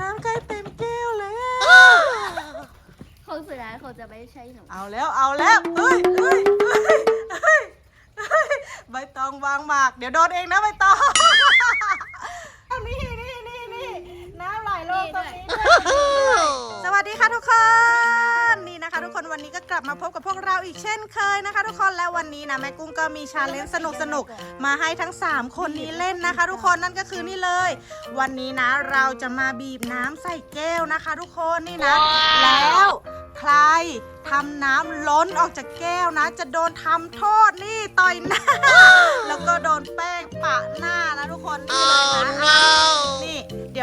น้ำใกล้เต็มแก้วแล้ว คงสุดท้ายคงจะไม่ใช่หนูเอาแล้วเอาแล้วเอ้ยเอ้ยเอ้ยเอ้ยเอ้ยใบตองวางหมาก เดี๋ยวโดนเองนะใบตองนี่นี่นี่นี่น้ำไหลลงตรงนี้ด้วยสวัสดีค่ะทุกคน ลับมาพบกับพวกเราอีกเช่นเคยนะคะ ทุกคนและวันนี้นะแม่กุ้งก็มีชาเลนจ์สนุกสนุกๆมาให้ทั้ง 3 คนนี้เล่นนะคะ ทุกคนนั่นก็คือนี่เลย วันนี้นะเราจะมาบีบน้ำใส่แก้วนะคะ ทุกคนนี่นะ แล้วใครทำน้ำล้นออกจากแก้วนะ จะโดนทำโทษนี่ต่อยหน้า แล้วก็โดนแป้งปะหน้านะทุกคนนี่เลยนะ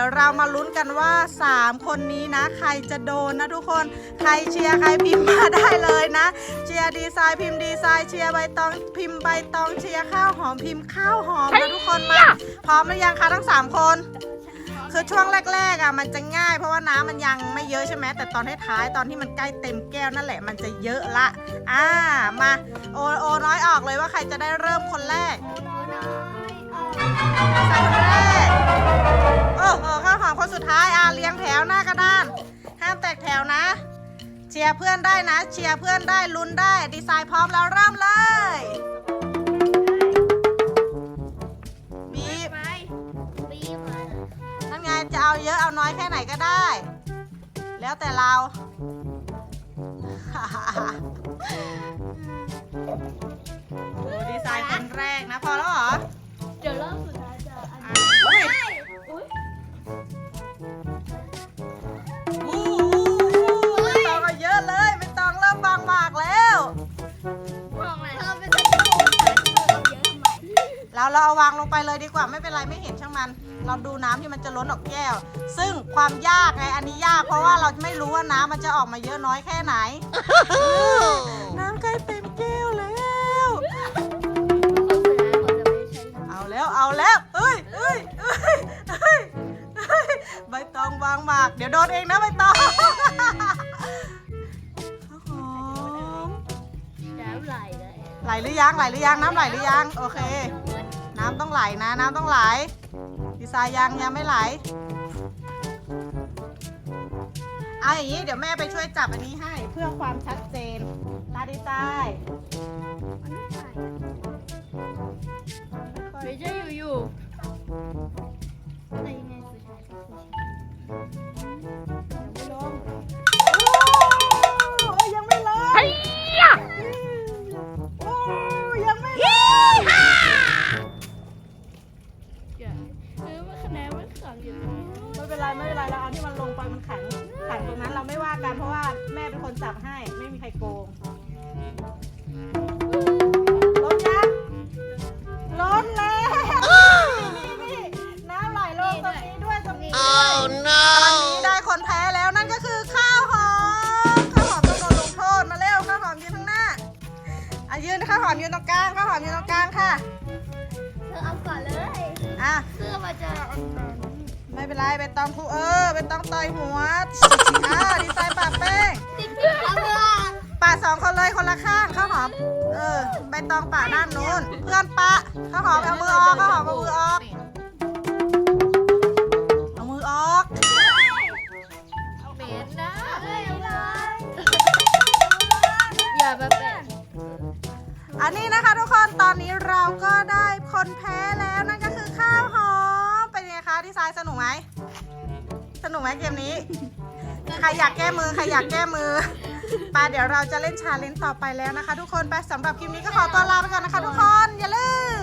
ดี๋ยวเรามาลุ้นกันว่า 3 คนนี้นะ ใครจะโดนนะทุกคนใครเชียร์ใครพิมพ์มาได้เลยนะ เชียร์ดีไซน์พิมพ์ดีไซน์เชียร์ใบตองพิมพ์ใบตองเชียร์ข้าวหอมพิมพ์ข้าวหอมนะทุกคนมาพร้อมหรือยังคะทั้ง 3 คนคือช่วงแรกๆอะมันจะง่ายเพราะว่าน้ำมันยังไม่เยอะใช่ไหมแต่ตอนท้ายๆตอนที่มันใกล้เต็มแก้วนั่นแหละมันจะเยอะละอ่ามาโอโอน้อยออกเลยว่าใครจะได้เริ่มคนแรก สุดท้ายอะเรียงแถวหน้ากระดาน ห้ามแตกแถวนะ เชียร์เพื่อนได้นะ เชียร์เพื่อนได้ลุ้นได้ ดีไซน์พร้อมแล้วเริ่มเลยบีบไปปีมานั่นไงจะเอาเยอะเอาน้อยแค่ไหนก็ได้ แล้วแต่เรา เราเราเอาวางลงไปเลยดีกว่าไม่เป็นไรไม่เห็นช่างมัน เราดูน้ำที่มันจะล้นออกแก้ว ซึ่งความยากไงอันนี้ยากเพราะว่าเราไม่รู้ว่าน้ำมันจะออกมาเยอะน้อยแค่ไหน น้ำใกล้เต็มแก้วแล้วคงสุดท้ายคงจะไม่ใช่หนูเอาแล้วเอาแล้วเอ้ยเอ้ยเอ้ยเอ้ยเอ้ยใบตองวางหมาก เดี๋ยวโดนเองนะใบตองข้าวหอมน้ำไหลเลยไหลหรือยังไหลหรือยังน้ำไหลหรือยังโอเค น้ำต้องไหลนะ น้ำต้องไหลดีไซน์ยังยังไม่ไหล เอาอย่างนี้เดี๋ยวแม่ไปช่วยจับอันนี้ให้เพื่อความชัดเจนลาดีไซน์ ที่มันลงไปมันขังขังตรงนั้นเราไม่ว่ากันเพราะว่าแม่เป็นคนจับให้ไม่มีใครโกงลดยังลดแล้วนี่นี่น้ำไหลลงตรงนี้ด้วยตรงนี้ด้วยตอนนี้ได้คนแพ้แล้วนั่นก็คือข้าวหอมข้าวหอมต้องโดนลงโทษมาเร็วข้าวหอมยืนข้างหน้าอะยืนข้าวหอมยืนตรงกลางข้าวหอมยืนตรงกลางค่ะ เธอเอาก่อนเลย อะ เสื้อมันจะอันนั้น ไม่เป็นไรเป็นตองทูเออเป็นตองต่อยหัวอะดีไซน์ปะแป้งติ๊กติ๊กเอาเพื่อนปะสองคนเลยคนละข้างข้าวหอมเออใบตองปะด้านนู้นเพื่อนปะข้าวหอมเอามือออกข้าวหอมเอามือออกเอามือออกเหม็นนะเอ้ยอย่ามาเป็นอันนี้นะคะทุกคนตอนนี้เราก็ได้คนแพ้แล้วนั่นก็คือข้าวหอมเป็นยังไง คะดีไซน์สนุกไหมสนุกไหมเกมนี้ ใครอยากแก้มือ ใครอยากแก้มือไปเดี๋ยวเราจะเล่นชาเลนจ์ต่อไปแล้วนะคะ ทุกคนไปสำหรับคลิปนี้ก็ขอตัวลาไปก่อนนะคะ ทุกคนอย่าลืม